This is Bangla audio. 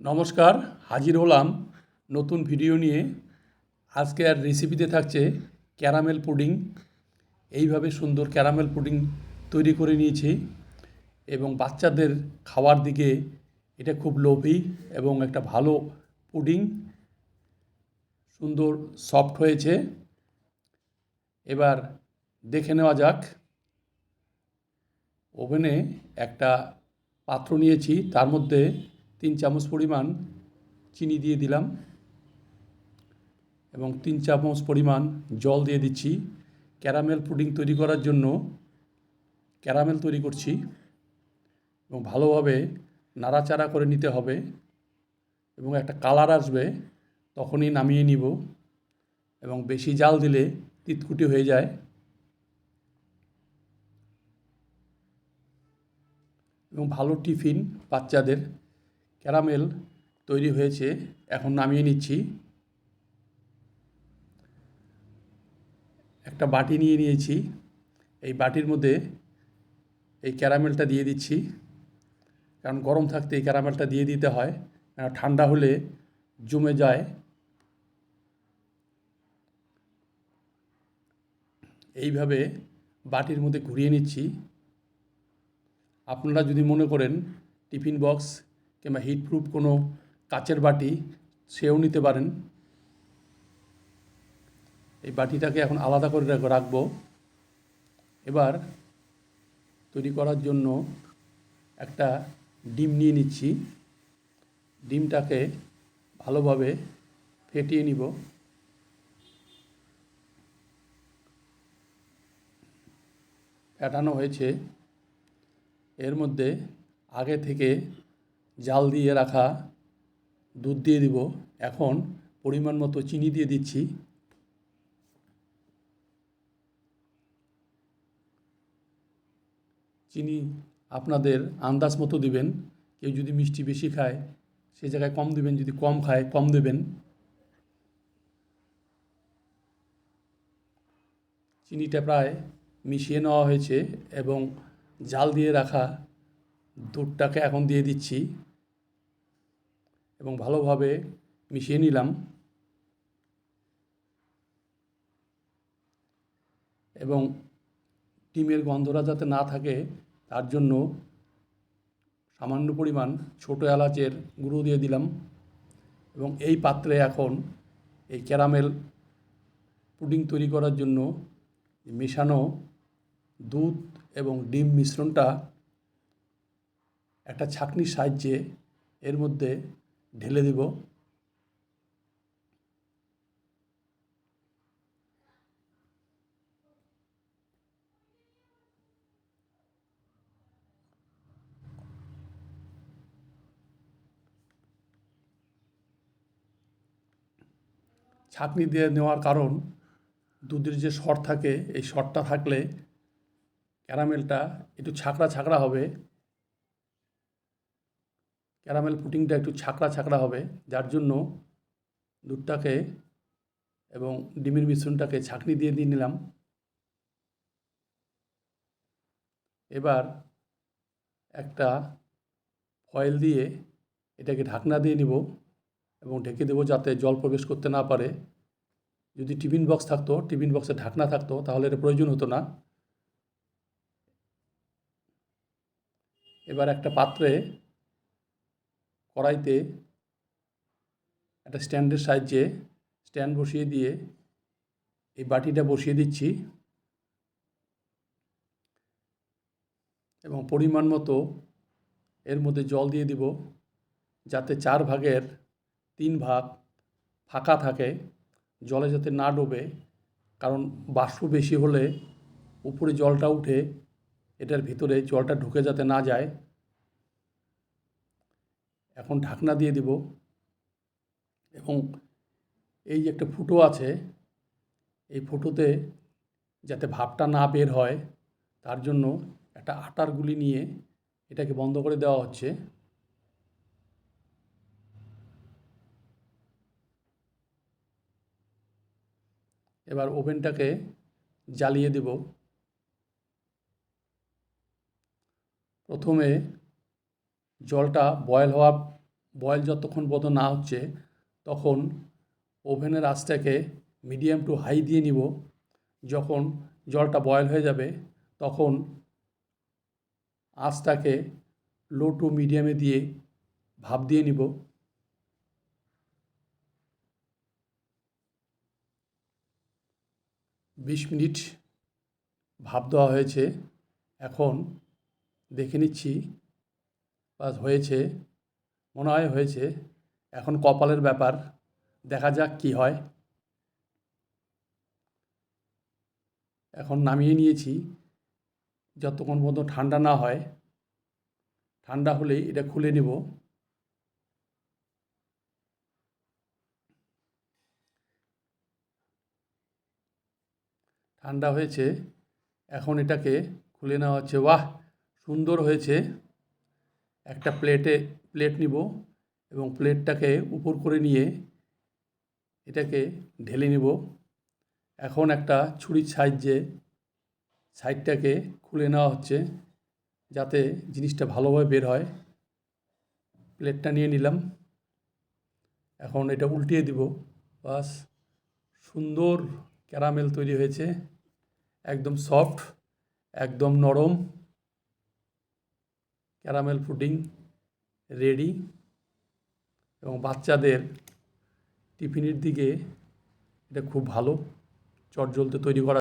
নমস্কার, হাজির হলাম নতুন ভিডিও নিয়ে। আজকে আর রেসিপিতে থাকছে ক্যারামেল পুডিং এইভাবে সুন্দর ক্যারামেল পুডিং তৈরি করে নিয়েছি এবং বাচ্চাদের খাওয়ার দিকে এটা খুব লোভী এবং একটা ভালো পুডিং সুন্দর সফট হয়েছে। এবার দেখে নেওয়া যাক। ওভেনে একটা পাত্র নিয়েছি, তার মধ্যে তিন চামচ পরিমাণ চিনি দিয়ে দিলাম এবং তিন চামচ পরিমাণ জল দিয়ে দিচ্ছি। ক্যারামেল পুডিং তৈরি করার জন্য ক্যারামেল তৈরি করছি এবং ভালোভাবে নাড়াচাড়া করে নিতে হবে এবং একটা কালার আসবে তখনই নামিয়ে নিব এবং বেশি জাল দিলে তিতকুটি হয়ে যায়। এবং ভালো টিফিন বাচ্চাদের ক্যারামেল তৈরি হয়েছে, এখন নামিয়ে নিচ্ছি। একটা বাটি নিয়ে নিয়েছি। এই বাটির মধ্যে এই ক্যারামেলটা দিয়ে দিচ্ছি। কারণ গরম থাকতে এই ক্যারামেলটা দিয়ে দিতে হয় ঠান্ডা হলে জমে যায়। এইভাবে বাটির মধ্যে ঘুরিয়ে নিচ্ছি। আপনারা যদি মনে করেন টিফিন বক্স কিংবা হিটপ্রুফ কোনো কাচের বাটি সেও নিতে পারেন। এই বাটিটাকে এখন আলাদা করে রাখ- রাখব। এবার তৈরি করার জন্য একটা ডিম নিয়ে নিচ্ছি। ডিমটাকে ভালোভাবে ফেটিয়ে নিব। ফেটানো হয়েছে। এর মধ্যে আগে থেকে জাল দিয়ে রাখা দুধ দিয়ে দিব। এখন পরিমাণ মতো চিনি দিয়ে দিচ্ছি। চিনি আপনাদের আন্দাজ মতো দিবেন। কেউ যদি মিষ্টি বেশি খায়, সে জায়গায় কম দিবেন, যদি কম খায়, কম দেবেন। চিনিটা প্রায় মিশিয়ে নেওয়া হয়েছে এবং জাল দিয়ে রাখা দুধটাকে এখন দিয়ে দিচ্ছি। এবং ভালোভাবে মিশিয়ে নিলাম। এবং ডিমের গন্ধটা যাতে না থাকে, তার জন্য সামান্য পরিমাণ ছোটো এলাচের গুঁড়ো দিয়ে দিলাম। এবং এই পাত্রে এখন এই ক্যারামেল পুডিং তৈরি করার জন্য মেশানো দুধ এবং ডিম মিশ্রণটা একটা ছাঁকনির সাহায্যে এর মধ্যে ঢেলে দেব। ছাঁকনি দিয়ে নেওয়ার কারণ দুধের যে শর থাকে, এই শরটা থাকলে ক্যারামেলটা একটু ছাকড়া ছাকড়া হবে। ক্যারামেল পুটিংটা একটু ছাকড়া ছাকড়া হবে, যার জন্য দুধটাকে এবং ডিমের মিশ্রণটাকে ছাঁকনি দিয়ে দিয়ে নিলাম। এবার একটা ফয়েল দিয়ে এটাকে ঢাকনা দিয়ে নিব এবং ঢেকে দেবো যাতে জল প্রবেশ করতে না পারে। যদি টিফিন বক্স থাকতো, টিফিন বক্সে ঢাকনা থাকতো, তাহলে এটা প্রয়োজন হতো না। এবার একটা পাত্রে কড়াইতে একটা স্ট্যান্ডের সাহায্যে স্ট্যান্ড বসিয়ে দিয়ে এই বাটিটা বসিয়ে দিচ্ছি। এবং পরিমাণ মতো এর মধ্যে জল দিয়ে দিব যাতে চার ভাগের তিন ভাগ ফাঁকা থাকে, জলে যাতে না ডোবে। কারণ বাষ্প বেশি হলে উপরে জলটা উঠে এটার ভিতরে জলটা ঢুকে যাতে না যায়। এখন ঢাকনা দিয়ে দিব এবং এই যে একটা ফুটো আছে, এই ফুটোতে যাতে ভাপটা না বের হয়, তার জন্য একটা আটার গুলি নিয়ে এটাকে বন্ধ করে দেওয়া হচ্ছে। এবার ওভেনটাকে জ্বালিয়ে দেব। প্রথমে জলটা বয়েল হওয়া, বয়েল যতক্ষণ পর্যন্ত না হচ্ছে, তখন ওভেনের আঁচটাকে মিডিয়াম টু হাই দিয়ে নিব। যখন জলটা বয়েল হয়ে যাবে, তখন আঁচটাকে লো টু মিডিয়ামে দিয়ে ভাপ দিয়ে নিব। বিশ মিনিট ভাপ দেওয়া হয়েছে। এখন দেখে নিচ্ছি বাস হয়েছে, মনে হয় হয়েছে। এখন কপালের ব্যাপার, দেখা যাক কি হয়। এখন নামিয়ে নিয়েছি, যতক্ষণ পর্যন্ত ঠান্ডা না হয়। ঠান্ডা হলেই এটা খুলে নেব। ঠান্ডা হয়েছে, এখন এটাকে খুলে নেওয়া হচ্ছে। বাহ, সুন্দর হয়েছে। একটা প্লেটে, প্লেট নিব এবং প্লেটটাকে উপর করে নিয়ে এটাকে ঢেলে নিব। এখন একটা ছুরির সাহায্যে সাইডটাকে খুলে নেওয়া হচ্ছে যাতে জিনিসটা ভালোভাবে বের হয়। প্লেটটা নিয়ে নিলাম। এখন এটা উল্টিয়ে দিব। বাস, সুন্দর ক্যারামেল তৈরি হয়েছে। একদম সফট, একদম নরম। ক্যারামেল পুডিং রেডি এবং বাচ্চাদের টিফিনের দিকে এটা খুব ভালো চট জ্বলতে তৈরি করা